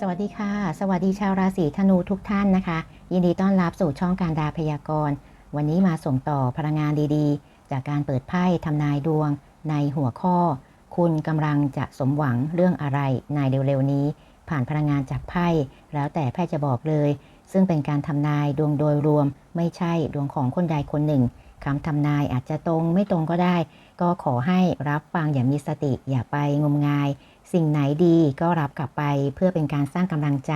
สวัสดีค่ะ สวัสดีชาวราศีธนูทุกท่านนะคะ ยินดีต้อนรับสู่ช่องการดาพยากรณ์ วันนี้มาส่งต่อพลังงานดีๆ จากการเปิดไพ่ทำนายดวง ในหัวข้อ คุณกำลังจะสมหวังเรื่องอะไรในเร็วๆนี้ ผ่านพลังงานจากไพ่แล้วแต่ไพ่จะบอกเลย ซึ่งเป็นการทำนายดวงโดยรวม ไม่ใช่ดวงของคนใดคนหนึ่งคำทำนายอาจจะตรงไม่ตรงก็ได้ ก็ขอให้รับฟังอย่างมีสติอย่าไปงมงาย สิ่งไหนดีก็รับกลับไปเพื่อเป็นการสร้างกำลังใจ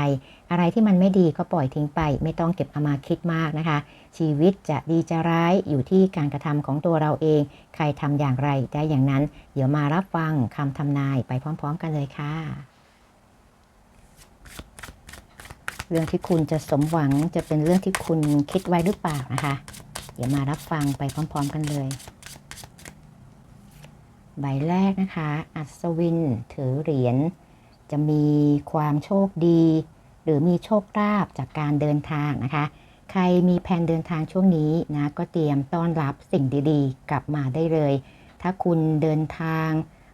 อะไรที่มันไม่ดีก็ปล่อยทิ้งไป ไม่ต้องเก็บเอามาคิดมากนะคะ ชีวิตจะดีจะร้ายอยู่ที่การกระทำของตัวเราเอง ใครทำอย่างไรได้อย่างนั้น เดี๋ยวมารับฟังคำทำนายไปพร้อม ๆ กันเลยค่ะ เรื่องที่คุณจะสมหวังจะเป็นเรื่องที่คุณคิดไว้หรือเปล่านะคะ เดี๋ยวมารับฟังไปพร้อม ๆ กันเลย ใบแรกนะคะ อัศวินถือเหรียญจะมีความโชคดี หรือมีโชคลาภจากการเดินทางนะคะ ใครมีแผนเดินทางช่วงนี้นะก็เตรียมต้อนรับสิ่งดีๆ กลับมาได้เลย ถ้าคุณเดินทาง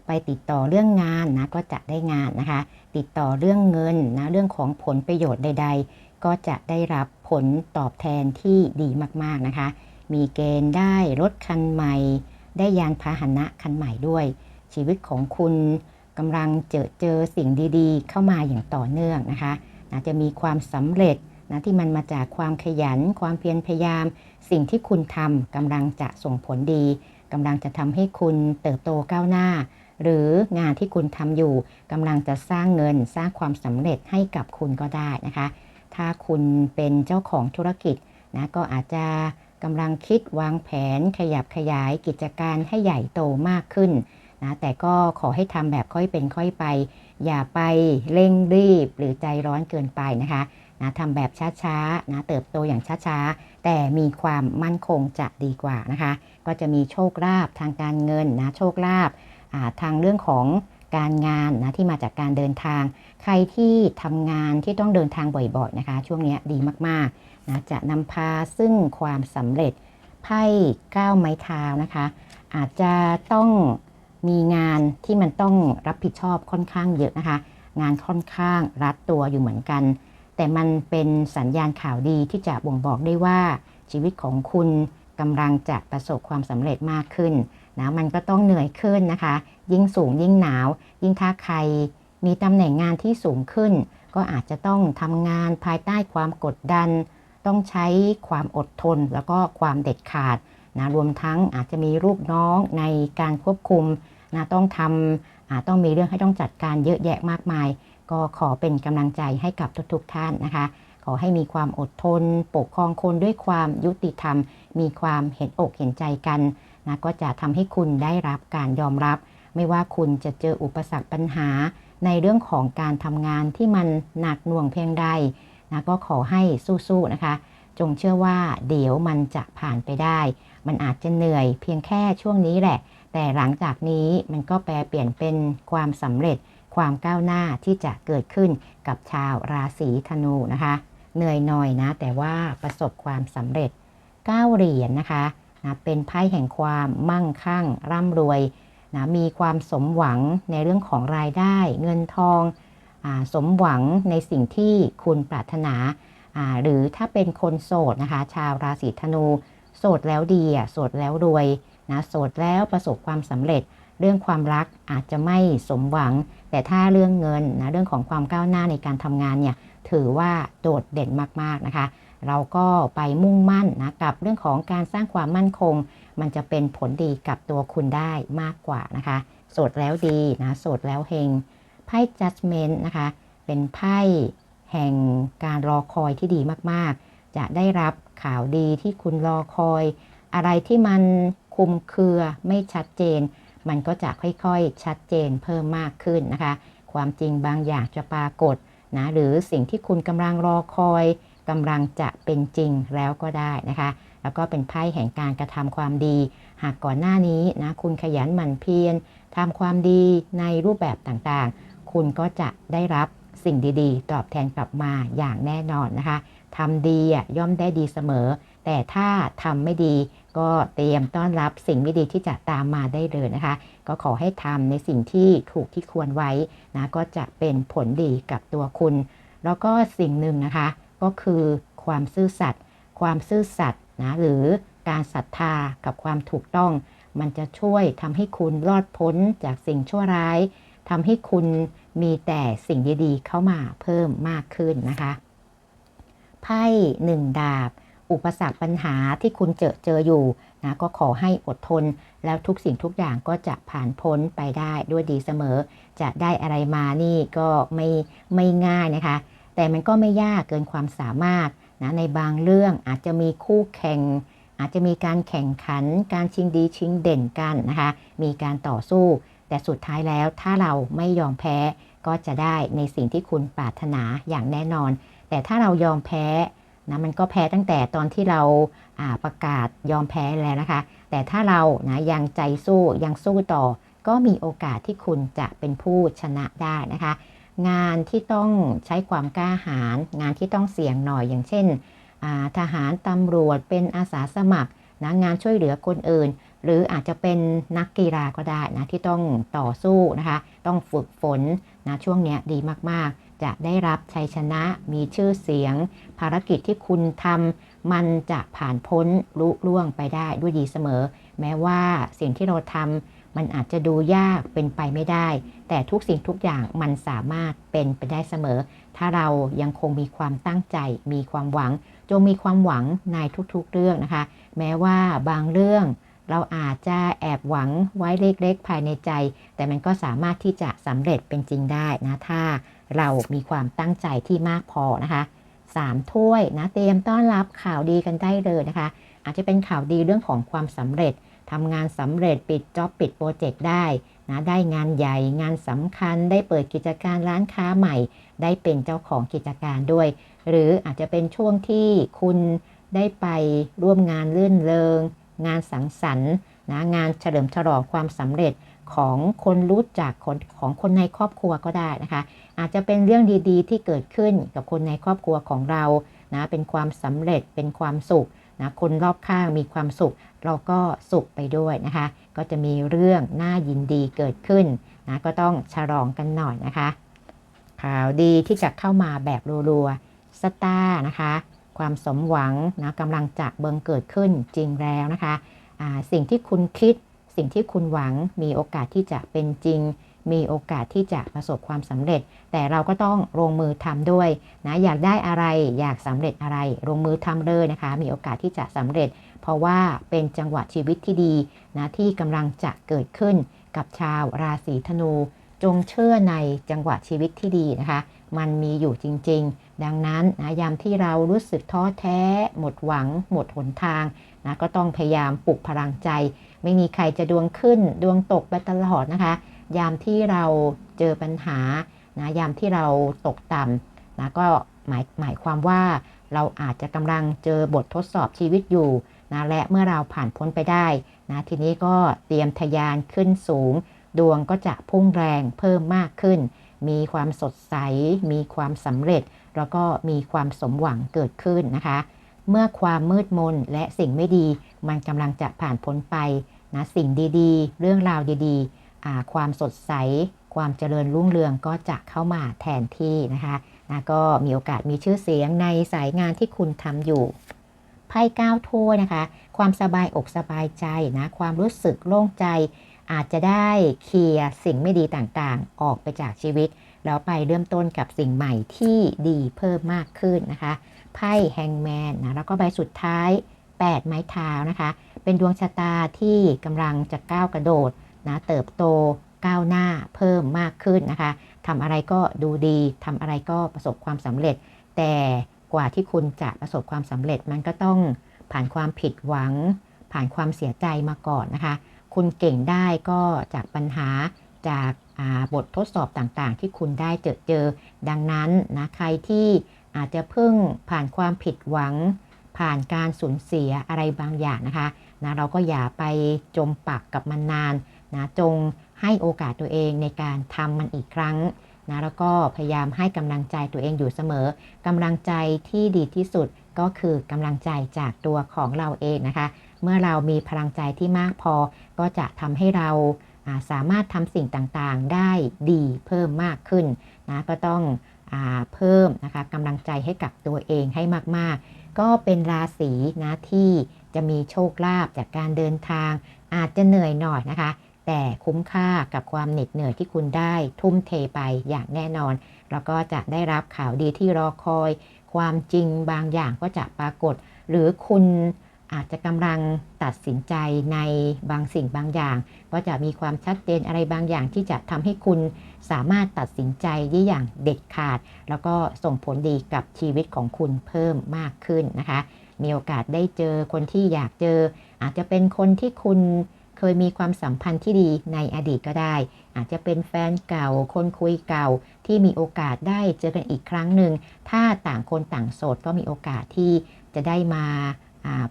ไปติดต่อเรื่องงานนะก็จะได้งานนะคะ ติดต่อเรื่องเงินนะเรื่องของผลประโยชน์ใด ๆ ก็จะได้รับผลตอบแทนที่ดีมากๆนะคะ มีเกณฑ์ได้รถคันใหม่ ได้ยานพาหนะคันใหม่ด้วย ชีวิตของคุณกำลังเจอเจอสิ่งดีๆ เข้ามาอย่างต่อเนื่องนะคะนะจะมีความสำเร็จนะที่มันมาจากความขยัน ความเพียรพยายาม สิ่งที่คุณทำกำลังจะส่งผลดีกำลังจะทำให้คุณเติบโตก้าวหน้า หรืองานที่คุณทำอยู่กำลังจะสร้างเงินสร้างความสำเร็จให้กับคุณก็ได้นะคะ ถ้าคุณเป็นเจ้าของธุรกิจนะก็อาจจะกำลังคิดวางแผนขยับขยายกิจการให้ใหญ่โตมากขึ้นนะแต่ก็ขอให้ทำแบบค่อยเป็นค่อยไป อย่าไปเร่งรีบหรือใจร้อนเกินไปนะคะนะทำแบบช้าๆนะเติบโตอย่างช้าๆ แต่มีความมั่นคงจะดีกว่านะคะ ก็จะมีโชคลาภทางการเงินนะโชคลาภทางเรื่องของการงานนะที่มาจากการเดินทาง ใครที่ทำงานที่ต้องเดินทางบ่อยๆนะคะ ช่วงนี้ดีมากๆ นะจะนำพาซึ่งความสำเร็จไพ่ก้าวไม้เท้านะคะ อาจจะต้องมีงานที่มันต้องรับผิดชอบค่อนข้างเยอะนะคะ งานค่อนข้างรัดตัวอยู่เหมือนกัน แต่มันเป็นสัญญาณข่าวดีที่จะบ่งบอกได้ว่าชีวิตของคุณกำลังจะประสบความสำเร็จมากขึ้นนะมันก็ต้องเหนื่อยขึ้นนะคะ ยิ่งสูงยิ่งหนาว ยิ่งถ้าใครมีตำแหน่งงานที่สูงขึ้น ก็อาจจะต้องทำงานภายใต้ความกดดัน ต้องใช้ความอดทนแล้วก็ความเด็ดขาดนะรวมทั้งอาจจะมีลูกน้องในการควบคุมนะต้องทำต้องมีเรื่องให้ต้องจัดการเยอะแยะมากมาย ก็ขอเป็นกำลังใจให้กับทุกๆทท่านนะคะ ขอให้มีความอดทน ปกครองคนด้วยความยุติธรรม มีความเห็นอกเห็นใจกันนะก็จะทำให้คุณได้รับการยอมรับ ไม่ว่าคุณจะเจออุปสรรคปัญหา ในเรื่องของการทำงานที่มันหนักหน่วงเพียงใด นะก็ขอให้สู้ๆนะคะ จงเชื่อว่าเดี๋ยวมันจะผ่านไปได้ มันอาจจะเหนื่อยเพียงแค่ช่วงนี้แหละ แต่หลังจากนี้มันก็แปลเปลี่ยนเป็นความสำเร็จ ความก้าวหน้าที่จะเกิดขึ้นกับชาวราศีธนูนะคะ เหนื่อยหน่อยนะ แต่ว่าประสบความสำเร็จ9เหรียญนนะคะนะเป็นไพ่แห่งความมั่งคั่ง ร่ำรวยนะมีความสมหวังในเรื่องของรายได้ เงินทอง สมหวังในสิ่งที่คุณปรารถนา หรือถ้าเป็นคนโสดนะคะ ชาวราศีธนู โสดแล้วดีอะโสดแล้วรวยนะโสดแล้วประสบความสำเร็จ เรื่องความรักอาจจะไม่สมหวัง แต่ถ้าเรื่องเงินนะเรื่องของความก้าวหน้าในการทำงานเนี่ยถือว่าโดดเด่นมากๆนะคะ เราก็ไปมุ่งมั่นนะกับเรื่องของการสร้างความมั่นคง มันจะเป็นผลดีกับตัวคุณได้มากกว่านะคะ โสดแล้วดีนะโสดแล้วเฮง ไพ่ judgment นะคะ เป็นไพ่แห่งการรอคอยที่ดีมากๆ จะได้รับข่าวดีที่คุณรอคอย อะไรที่มันคุมเครือไม่ชัดเจน มันก็จะค่อยๆ ชัดเจนเพิ่มมากขึ้นนะคะ ความจริงบางอย่างจะปรากฏนะหรือสิ่งที่คุณกำลังรอคอยกำลังจะเป็นจริงแล้วก็ได้นะคะ แล้วก็เป็นไพ่แห่งการกระทำความดี หากก่อนหน้านี้นะคุณขยันหมั่นเพียรทำความดีในรูปแบบต่างๆ คุณก็จะได้รับสิ่งดีๆ ตอบแทนกลับมาอย่างแน่นอนนะคะทำดีย่อมได้ดีเสมอ แต่ถ้าทำไม่ดีก็เตรียมต้อนรับสิ่งไม่ดีที่จะตามมาได้เลยนะคะ ก็ขอให้ทำในสิ่งที่ถูกที่ควรไว้นะก็จะเป็นผลดีกับตัวคุณ แล้วก็สิ่งหนึ่งนะคะ ก็คือความซื่อสัตย์ความซื่อสัตย์นะหรือการศรัทธากับความถูกต้อง มันจะช่วยทำให้คุณรอดพ้นจากสิ่งชั่วร้ายทำให้คุณ มีแต่สิ่งดีๆ เข้ามาเพิ่มมากขึ้นนะคะ ไพ่หนึ่งดาบ อุปสรรคปัญหาที่คุณเจอเจออยู่นะก็ขอให้อดทน แล้วทุกสิ่งทุกอย่างก็จะผ่านพ้นไปได้ด้วยดีเสมอ จะได้อะไรมานี่ก็ไม่ไม่ง่ายนะคะ แต่มันก็ไม่ยากเกินความสามารถนะในบางเรื่องอาจจะมีคู่แข่งอาจจะมีการแข่งขัน การชิงดีชิงเด่นกันนะคะ มีการต่อสู้ แต่สุดท้ายแล้วถ้าเราไม่ยอมแพ้ก็จะได้ในสิ่งที่คุณปรารถนาอย่างแน่นอน แต่ถ้าเรายอมแพ้นะมันก็แพ้ตั้งแต่ตอนที่เราประกาศยอมแพ้แล้วนะคะ แต่ถ้าเรานะยังใจสู้ยังสู้ต่อ ก็มีโอกาสที่คุณจะเป็นผู้ชนะได้นะคะ งานที่ต้องใช้ความกล้าหาญงานที่ต้องเสี่ยงหน่อยอย่างเช่น ทหารตำรวจเป็นอาสาสมัครนะงานช่วยเหลือคนอื่น หรืออาจจะเป็นนักกีฬาก็ได้นะที่ต้องต่อสู้นะคะ ต้องฝึกฝนนะช่วงนี้ดีมากๆ จะได้รับชัยชนะมีชื่อเสียง ภารกิจที่คุณทำมันจะผ่านพ้นลุล่วงไปได้ด้วยดีเสมอ แม้ว่าสิ่งที่เราทำมันอาจจะดูยากเป็นไปไม่ได้ แต่ทุกสิ่งทุกอย่างมันสามารถเป็นไปได้เสมอ ถ้าเรายังคงมีความตั้งใจมีความหวัง จงมีความหวังในทุกๆเรื่องนะคะ แม้ว่าบางเรื่อง เราอาจจะแอบหวังไว้เล็กๆ ภายในใจ แต่มันก็สามารถที่จะสำเร็จเป็นจริงได้นะถ้าเรามีความตั้งใจที่มากพอนะคะ3ถ้วยนะเตรียมต้อนรับข่าวดีกันได้เลยนะคะ อาจจะเป็นข่าวดีเรื่องของความสำเร็จทำงานสำเร็จปิดจ็อบปิดโปรเจกต์ได้นะได้งานใหญ่งานสำคัญ ได้เปิดกิจการร้านค้าใหม่ ได้เป็นเจ้าของกิจการด้วย หรืออาจจะเป็นช่วงที่คุณได้ไปร่วมงานเลื่อนเริง งานสังสรรค์นะงานเฉลิมฉลองความสำเร็จของคนรู้จักคนของคนในครอบครัวก็ได้นะคะ อาจจะเป็นเรื่องดีๆ ที่เกิดขึ้นกับคนในครอบครัวของเรานะเป็นความสำเร็จเป็นความสุขนะคนรอบข้างมีความสุข เราก็สุขไปด้วยนะคะ ก็จะมีเรื่องน่ายินดีเกิดขึ้นนะก็ต้องฉลองกันหน่อยนะคะ ข่าวดีที่จะเข้ามาแบบรัวๆสตาร์นะคะ ความสมหวังนะกำลังจะเบิงเกิดขึ้นจริงแล้วนะคะสิ่งที่คุณคิด สิ่งที่คุณหวังมีโอกาสที่จะเป็นจริง มีโอกาสที่จะประสบความสำเร็จ แต่เราก็ต้องลงมือทำด้วยนะอยากได้อะไรอยากสำเร็จอะไร ลงมือทำเลยนะคะ มีโอกาสที่จะสำเร็จ เพราะว่าเป็นจังหวะชีวิตที่ดีนะที่กำลังจะเกิดขึ้นกับชาวราศีธนู จงเชื่อในจังหวะชีวิตที่ดีนะคะ มันมีอยู่จริง ๆ ดังนั้นนะยามที่เรารู้สึกท้อแท้ หมดหวัง หมดหนทางนะก็ต้องพยายามปลุกพลังใจ ไม่มีใครจะดวงขึ้นดวงตกไปตลอดนะคะ ยามที่เราเจอปัญหานะยามที่เราตกต่ำนะก็หมายหมายความว่าเราอาจจะกำลังเจอบททดสอบชีวิตอยู่นะและเมื่อเราผ่านพ้นไปได้นะทีนี้ก็เตรียมทยานขึ้นสูง ดวงก็จะพุ่งแรงเพิ่มมากขึ้น มีความสดใส มีความสำเร็จ แล้วก็มีความสมหวังเกิดขึ้นนะคะ เมื่อความมืดมนและสิ่งไม่ดี มันกำลังจะผ่านพ้นไปนะสิ่งดีๆ เรื่องราวดีๆ ความสดใส ความเจริญรุ่งเรืองก็จะเข้ามาแทนที่นะคะนะก็มีโอกาสมีชื่อเสียงในสายงานที่คุณทำอยู่ไพ่ก้าวถ้วนะคะ ความสบายอกสบายใจนะ ความรู้สึกโล่งใจ อาจจะได้เคลียร์สิ่งไม่ดีต่างๆ ออกไปจากชีวิต แล้วไปเริ่มต้นกับสิ่งใหม่ที่ดีเพิ่มมากขึ้นนะคะไพ่แฮงแมนนะแล้วก็ใบสุดท้าย 8 ไม้เท้านะคะ เป็นดวงชะตาที่กำลังจะก้าวกระโดดนะเติบโตก้าวหน้าเพิ่มมากขึ้นนะคะทำอะไรก็ดูดีทำอะไรก็ประสบความสำเร็จ แต่กว่าที่คุณจะประสบความสำเร็จมันก็ต้องผ่านความผิดหวัง ผ่านความเสียใจมาก่อนนะคะ คุณเก่งได้ก็จากปัญหาจากบททดสอบต่างๆ ที่คุณได้เจอเจอ ดังนั้นนะใครที่อาจจะเพิ่งผ่านความผิดหวัง ผ่านการสูญเสียอะไรบางอย่างนะคะนะเราก็อย่าไปจมปักกับมันนานนะจงให้โอกาสตัวเองในการทำมันอีกครั้งนะแล้วก็พยายามให้กำลังใจตัวเองอยู่เสมอกำลังใจที่ดีที่สุดก็คือกำลังใจจากตัวของเราเองนะคะ เมื่อเรามีพลังใจที่มากพอ ก็จะทำให้เราสามารถทำสิ่งต่างๆ ได้ดีเพิ่มมากขึ้นนะก็ต้องอเพิ่มนะคะกำลังใจให้กับตัวเองให้มากๆ ก็เป็นราศีนะที่จะมีโชคลาภจากการเดินทาง อาจจะเหนื่อยหน่อยนะคะ แต่คุ้มค่ากับความเหน็ดเหนื่อยที่คุณได้ทุ่มเทไปอย่างแน่นอน แล้วก็จะได้รับข่าวดีที่รอคอย ความจริงบางอย่างก็จะปรากฏ หรือคุณ อาจจะกำลังตัดสินใจในบางสิ่งบางอย่าง ก็จะมีความชัดเจนอะไรบางอย่างที่จะทำให้คุณสามารถตัดสินใจได้อย่างเด็ดขาด แล้วก็ส่งผลดีกับชีวิตของคุณเพิ่มมากขึ้นนะคะ มีโอกาสได้เจอคนที่อยากเจอ อาจจะเป็นคนที่คุณเคยมีความสัมพันธ์ที่ดีในอดีตก็ได้ อาจจะเป็นแฟนเก่า คนคุยเก่าที่มีโอกาสได้เจอกันอีกครั้งหนึ่ง ถ้าต่างคนต่างโสดก็มีโอกาสที่จะได้มา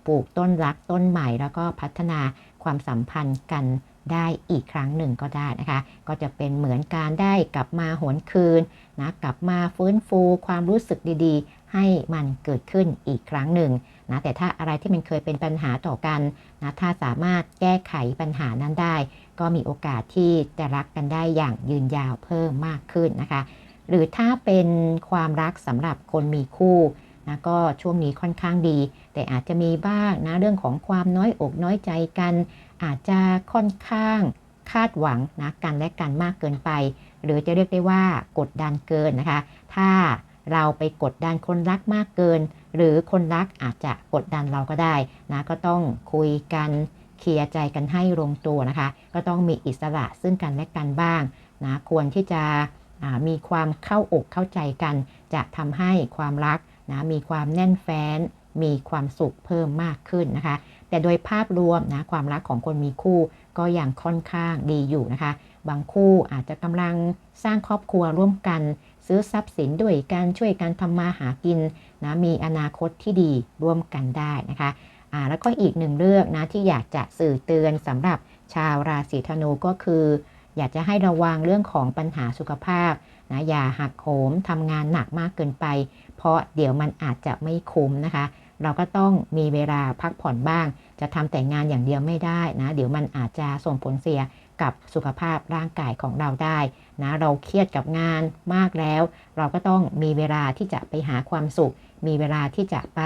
ปลูกต้นรักต้นใหม่ แล้วก็พัฒนาความสัมพันธ์กันได้อีกครั้งหนึ่งก็ได้นะคะ ก็จะเป็นเหมือนการได้กลับมาหวนคืนนะกลับมาฟื้นฟูความรู้สึกดีๆ ให้มันเกิดขึ้นอีกครั้งหนึ่งนะแต่ถ้าอะไรที่มันเคยเป็นปัญหาต่อกันนะถ้าสามารถแก้ไขปัญหานั้นได้ ก็มีโอกาสที่จะรักกันได้อย่างยืนยาวเพิ่มมากขึ้นนะคะ หรือถ้าเป็นความรักสำหรับคนมีคู่ นะก็ช่วงนี้ค่อนข้างดี แต่อาจจะมีบ้างนะเรื่องของความน้อยอกน้อยใจกัน อาจจะค่อนข้างคาดหวังนะกันและกันมากเกินไป หรือจะเรียกได้ว่ากดดันเกินนะคะ ถ้าเราไปกดดันคนรักมากเกิน หรือคนรักอาจจะกดดันเราก็ได้นะก็ต้องคุยกันเคลียร์ใจกันให้ลงตัวนะคะ ก็ต้องมีอิสระซึ่งกันและกันบ้างนะควรที่จะมีความเข้าอกเข้าใจกัน จะทำให้ความรัก นะมีความแน่นแฟ้น มีความสุขเพิ่มมากขึ้นนะคะ แต่โดยภาพรวมนะความรักของคนมีคู่ก็ยังค่อนข้างดีอยู่นะคะ บางคู่อาจจะกำลังสร้างครอบครัวร่วมกัน ซื้อทรัพย์สินด้วยการช่วยกันทำมาหากินนะมีอนาคตที่ดีร่วมกันได้นะคะอ่าแล้วก็อีกหนึ่งเรื่องนะที่อยากจะสื่อเตือนสำหรับชาวราศีธนูก็คือ อยากจะให้ระวังเรื่องของปัญหาสุขภาพ นะอย่าหักโหมทำงานหนักมากเกินไป เพราะเดี๋ยวมันอาจจะไม่คุ้มนะคะ เราก็ต้องมีเวลาพักผ่อนบ้าง จะทำแต่งานอย่างเดียวไม่ได้นะ เดี๋ยวมันอาจจะส่งผลเสียกับสุขภาพร่างกายของเราได้นะเราเครียดกับงานมากแล้ว เราก็ต้องมีเวลาที่จะไปหาความสุข มีเวลาที่จะไป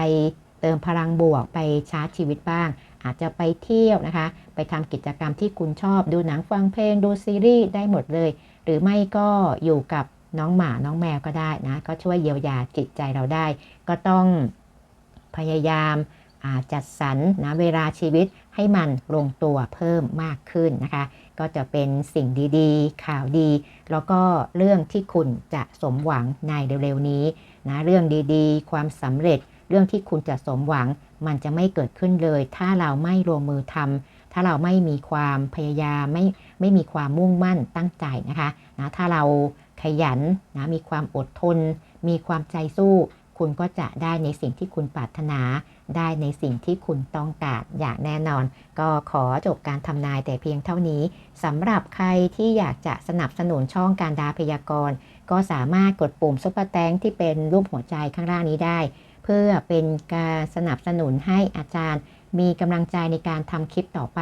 เติมพลังบวกไปชาร์จชีวิตบ้าง อาจจะไปเที่ยวนะคะ ไปทำกิจกรรมที่คุณชอบดูหนังฟังเพลงดูซีรีส์ได้หมดเลย หรือไม่ก็อยู่กับ น้องหมาน้องแมวก็ได้นะ ก็ช่วยเยียวยาจิตใจเราได้ ก็ต้องพยายามจัดสรรนะเวลาชีวิตให้มันลงตัวเพิ่มมากขึ้นนะคะ ก็จะเป็นสิ่งดีๆ ข่าวดี แล้วก็เรื่องที่คุณจะสมหวังในเร็วๆนี้นะเรื่องดีๆ ความสำเร็จ เรื่องที่คุณจะสมหวัง มันจะไม่เกิดขึ้นเลย ถ้าเราไม่ลงมือทำถ้าเราไม่มีความพยายามไม่ไม่มีความมุ่งมั่นตั้งใจนะคะนะถ้าเรา ขยันนะมีความอดทน มีความใจสู้ คุณก็จะได้ในสิ่งที่คุณปรารถนา ได้ในสิ่งที่คุณต้องการอย่างแน่นอน ก็ขอจบการทำนายแต่เพียงเท่านี้สำหรับใครที่อยากจะสนับสนุนช่องการดาพยากรณ์ ก็สามารถกดปุ่มซุปเปอร์แตงที่เป็นรูปหัวใจข้างล่างนี้ได้ เพื่อเป็นการสนับสนุนให้อาจารย์ มีกำลังใจในการทำคลิปต่อไป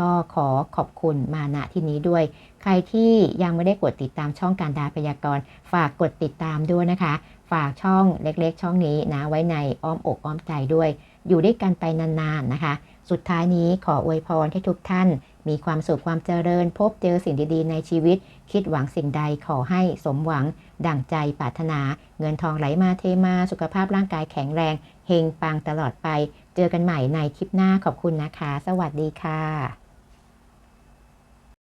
ก็ขอขอบคุณมาณที่นี้ด้วย ใครที่ยังไม่ได้กดติดตามช่องการดาพยากรณ์ ฝากกดติดตามด้วยนะคะ ฝากช่องเล็กๆ ช่องนี้นะไว้ในอ้อมอกอ้อมใจด้วย อยู่ด้วยกันไปนานๆนะคะ สุดท้ายนี้ขออวยพรให้ทุกท่าน มีความสุขความเจริญ พบเจอสิ่งดีๆ ในชีวิต คิดหวังสิ่งใดขอให้สมหวัง ดั่งใจปรารถนา เงินทองไหลมาเทมาสุขภาพร่างกายแข็งแรงเฮงปังตลอดไป เจอกันใหม่ในคลิปหน้าขอบคุณนะคะ สวัสดีค่ะ